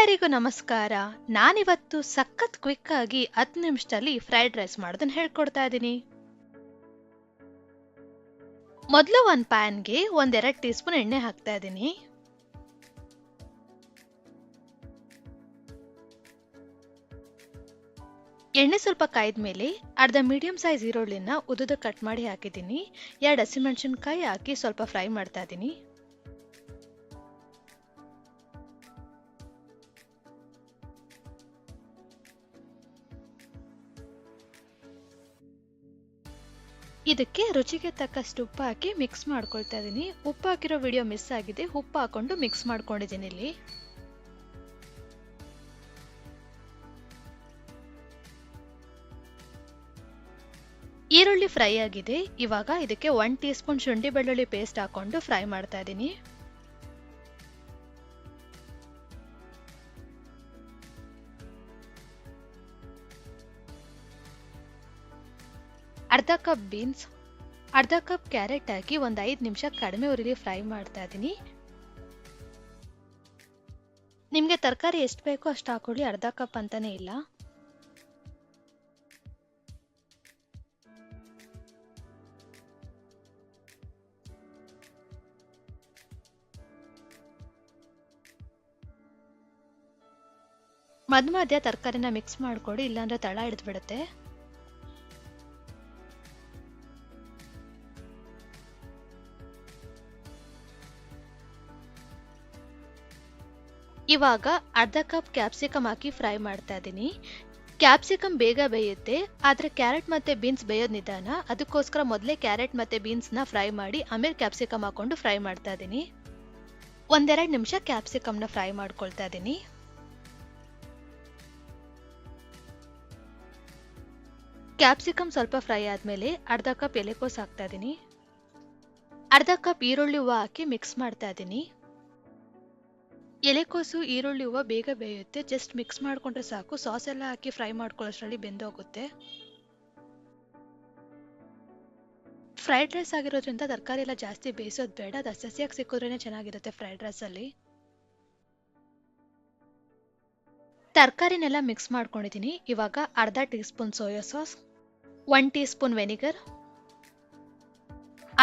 ಎಲ್ಲರಿಗೂ ನಮಸ್ಕಾರ. ನಾನಿವತ್ತು ಸಖತ್ ಕ್ವಿಕ್ ಆಗಿ ಹತ್ತು ನಿಮಿಷದಲ್ಲಿ ಫ್ರೈಡ್ ರೈಸ್ ಮಾಡೋದನ್ನ ಹೇಳ್ಕೊಡ್ತಾ ಇದ್ದೀನಿ. ಮೊದಲು ಒಂದು ಪ್ಯಾನ್ಗೆ ಒಂದೆರಡು ಟೀ ಸ್ಪೂನ್ ಎಣ್ಣೆ ಹಾಕ್ತಾ ಇದ್ದೀನಿ. ಎಣ್ಣೆ ಸ್ವಲ್ಪ ಕಾಯ್ದ ಮೇಲೆ ಅರ್ಧ ಮೀಡಿಯಂ ಸೈಜ್ ಈರುಳ್ಳಿನ ಉದುದ ಕಟ್ ಮಾಡಿ ಹಾಕಿದ್ದೀನಿ. ಎರಡು ಹಸಿಮೆಣಸಿನ್ಕಾಯಿ ಹಾಕಿ ಸ್ವಲ್ಪ ಫ್ರೈ ಮಾಡ್ತಾ ಇದ್ದೀನಿ. ಇದಕ್ಕೆ ರುಚಿಗೆ ತಕ್ಕಷ್ಟು ಉಪ್ಪು ಹಾಕಿ ಮಿಕ್ಸ್ ಮಾಡ್ಕೊಳ್ತಾ ಇದ್ದೀನಿ ಉಪ್ಪು ಹಾಕಿರೋ ವಿಡಿಯೋ ಮಿಸ್ ಆಗಿದೆ. ಉಪ್ಪು ಹಾಕೊಂಡು ಮಿಕ್ಸ್ ಮಾಡ್ಕೊಂಡಿದ್ದೀನಿ ಇಲ್ಲಿ. ಈರುಳ್ಳಿ ಫ್ರೈ ಆಗಿದೆ. ಇವಾಗ ಇದಕ್ಕೆ ಒನ್ ಟೀ ಸ್ಪೂನ್ ಶುಂಠಿ ಬೆಳ್ಳುಳ್ಳಿ ಪೇಸ್ಟ್ ಹಾಕೊಂಡು ಫ್ರೈ ಮಾಡ್ತಾ ಇದ್ದೀನಿ ಅರ್ಧ ಕಪ್ ಬೀನ್ಸ್, ಅರ್ಧ ಕಪ್ ಕ್ಯಾರೆಟ್ ಹಾಕಿ ಒಂದು ಐದು ನಿಮಿಷ ಕಡಿಮೆ ಉರಿಲಿ ಫ್ರೈ ಮಾಡ್ತಾ ಇದ್ದೀನಿ ನಿಮಗೆ ತರಕಾರಿ ಎಷ್ಟು ಬೇಕೋ ಅಷ್ಟು ಹಾಕೊಳ್ಳಿ, ಅರ್ಧ ಕಪ್ ಅಂತಾನೆ ಇಲ್ಲ. ಮಧ್ಯ ಮಧ್ಯ ತರಕಾರಿನ ಮಿಕ್ಸ್ ಮಾಡ್ಕೊಡಿ, ಇಲ್ಲಾಂದ್ರೆ ತಳ ಹಿಡಿದು ಇವಾಗ ಅರ್ಧ ಕಪ್ ಕ್ಯಾಪ್ಸಿಕಮ್ ಹಾಕಿ ಫ್ರೈ ಮಾಡ್ತಾ ಇದ್ದೀನಿ. ಕ್ಯಾಪ್ಸಿಕಮ್ ಬೇಗ ಬೇಯುತ್ತೆ, ಆದರೆ ಕ್ಯಾರೆಟ್ ಮತ್ತು ಬೀನ್ಸ್ ಬೇಯೋದು ನಿಧಾನ. ಅದಕ್ಕೋಸ್ಕರ ಮೊದಲೇ ಕ್ಯಾರೆಟ್ ಮತ್ತು ಬೀನ್ಸ್ನ ಫ್ರೈ ಮಾಡಿ, ಆಮೇಲೆ ಕ್ಯಾಪ್ಸಿಕಮ್ ಹಾಕ್ಕೊಂಡು ಫ್ರೈ ಮಾಡ್ತಾ ಇದ್ದೀನಿ. ಒಂದೆರಡು ನಿಮಿಷ ಕ್ಯಾಪ್ಸಿಕಮ್ನ ಫ್ರೈ ಮಾಡ್ಕೊಳ್ತಾ ಇದ್ದೀನಿ. ಕ್ಯಾಪ್ಸಿಕಮ್ ಸ್ವಲ್ಪ ಫ್ರೈ ಆದಮೇಲೆ ಅರ್ಧ ಕಪ್ ಎಲೆಕೋಸು ಹಾಕ್ತಾ ಇದ್ದೀನಿ. ಅರ್ಧ ಕಪ್ ಈರುಳ್ಳಿ ಹೂವು ಹಾಕಿ ಮಿಕ್ಸ್ ಮಾಡ್ತಾ ಇದ್ದೀನಿ. ಎಲೆಕೋಸು ಈರುಳ್ಳಿ ಹೂವು ಬೇಗ ಬೇಯುತ್ತೆ. ಜಸ್ಟ್ ಮಿಕ್ಸ್ ಮಾಡಿಕೊಂಡ್ರೆ ಸಾಕು. ಸಾಸ್ ಎಲ್ಲ ಹಾಕಿ ಫ್ರೈ ಮಾಡ್ಕೊಳ್ಳೋಷ್ಟರಲ್ಲಿ ಬೆಂದೋಗುತ್ತೆ. ಫ್ರೈಡ್ ರೈಸ್ ಆಗಿರೋದ್ರಿಂದ ತರಕಾರಿ ಎಲ್ಲ ಜಾಸ್ತಿ ಬೇಯಿಸೋದು ಬೇಡ. ಅದು ಸಸಿಯಾಗಿ ಸಿಕ್ಕಿದ್ರೇ ಚೆನ್ನಾಗಿರುತ್ತೆ ಫ್ರೈಡ್ ರೈಸಲ್ಲಿ ತರಕಾರಿನೆಲ್ಲ ಮಿಕ್ಸ್ ಮಾಡ್ಕೊಂಡಿದ್ದೀನಿ. ಇವಾಗ ಅರ್ಧ teaspoon soya sauce one teaspoon vinegar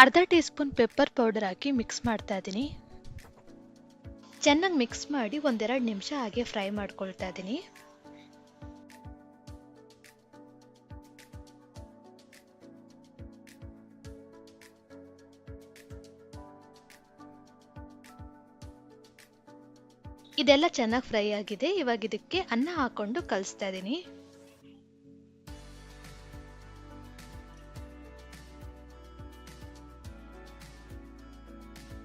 ಅರ್ಧ ಟೀ ಸ್ಪೂನ್ ಪೆಪ್ಪರ್ ಪೌಡರ್ ಹಾಕಿ ಮಿಕ್ಸ್ ಮಾಡ್ತಾ ಇದ್ದೀನಿ. ಚೆನ್ನಾಗಿ ಮಿಕ್ಸ್ ಮಾಡಿ ಒಂದೆರಡು ನಿಮಿಷ ಹಾಗೆ ಫ್ರೈ ಮಾಡ್ಕೊಳ್ತಾ ಇದ್ದೀನಿ ಇದೆಲ್ಲ ಚೆನ್ನಾಗಿ ಫ್ರೈ ಆಗಿದೆ. ಇವಾಗ ಇದಕ್ಕೆ ಅನ್ನ ಹಾಕೊಂಡು ಕಲಿಸ್ತಾ ಇದ್ದೀನಿ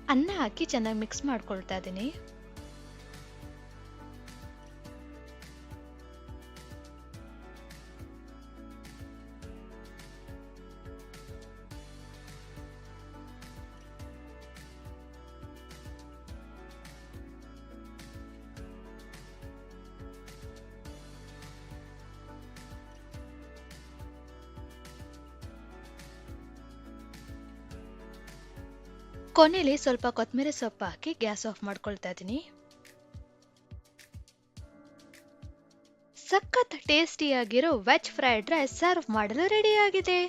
ಅನ್ನ ಹಾಕಿ ಚೆನ್ನಾಗಿ ಮಿಕ್ಸ್ ಮಾಡ್ಕೊಳ್ತಾ ಇದ್ದೀನಿ ಕೊನೆಯಲ್ಲಿ ಸ್ವಲ್ಪ ಕೊತ್ತಂಬರಿ ಸೊಪ್ಪು ಹಾಕಿ ಗ್ಯಾಸ್ ಆಫ್ ಮಾಡ್ಕೊಳ್ತಾ ಇದ್ದೀನಿ. ಸಖತ್ ಟೇಸ್ಟಿಯಾಗಿರೋ ವೆಜ್ ಫ್ರೈಡ್ ರೈಸ್ ಸರ್ವ್ ಮಾಡಲು ರೆಡಿಯಾಗಿದೆ